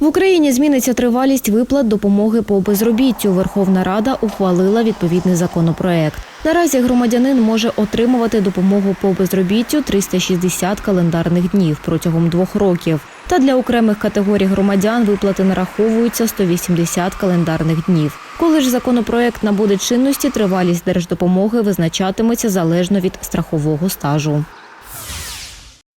В Україні зміниться тривалість виплат допомоги по безробіттю. Верховна Рада ухвалила відповідний законопроект. Наразі громадянин може отримувати допомогу по безробіттю 360 календарних днів протягом двох років. Та для окремих категорій громадян виплати нараховуються 180 календарних днів. Коли ж законопроект набуде чинності, тривалість держдопомоги визначатиметься залежно від страхового стажу.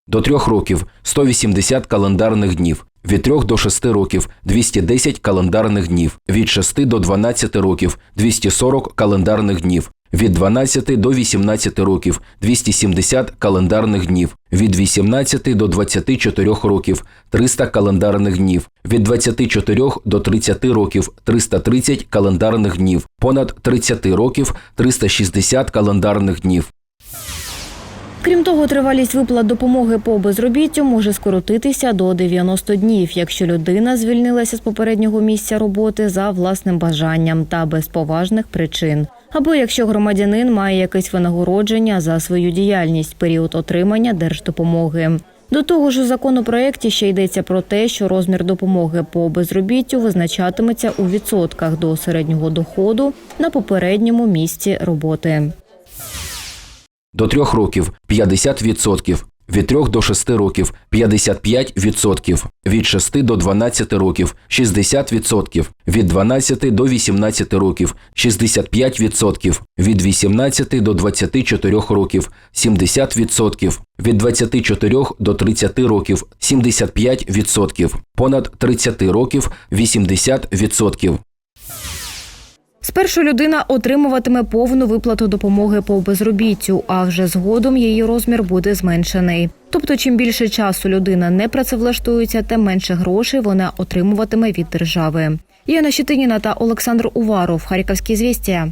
До трьох років 180 календарних днів. Від 3 до 6 років 210 календарних днів. Від 6 до 12 років 240 календарних днів. Від 12 до 18 років 270 календарних днів. Від 18 до 24 років 300 календарних днів. Від 24 до 30 років 330 календарних днів. Понад 30 років 360 календарних днів. Крім того, тривалість виплат допомоги по безробіттю може скоротитися до 90 днів, якщо людина звільнилася з попереднього місця роботи за власним бажанням та без поважних причин. Або якщо громадянин має якесь винагородження за свою діяльність період отримання держдопомоги. До того ж, у законопроекті ще йдеться про те, що розмір допомоги по безробіттю визначатиметься у відсотках до середнього доходу на попередньому місці роботи. До 3 років 50%. Від 3 до 6 років 55%. Від 6 до 12 років 60%. Від 12 до 18 років 65%. Від 18 до 24 років 70%. Від 24 до 30 років 75%. Понад 30 років 80%. Спершу людина отримуватиме повну виплату допомоги по безробіттю, а вже згодом її розмір буде зменшений. Тобто, чим більше часу людина не працевлаштується, тим менше грошей вона отримуватиме від держави. Яна Щетиніна та Олександр Уваров, Харківські звістя.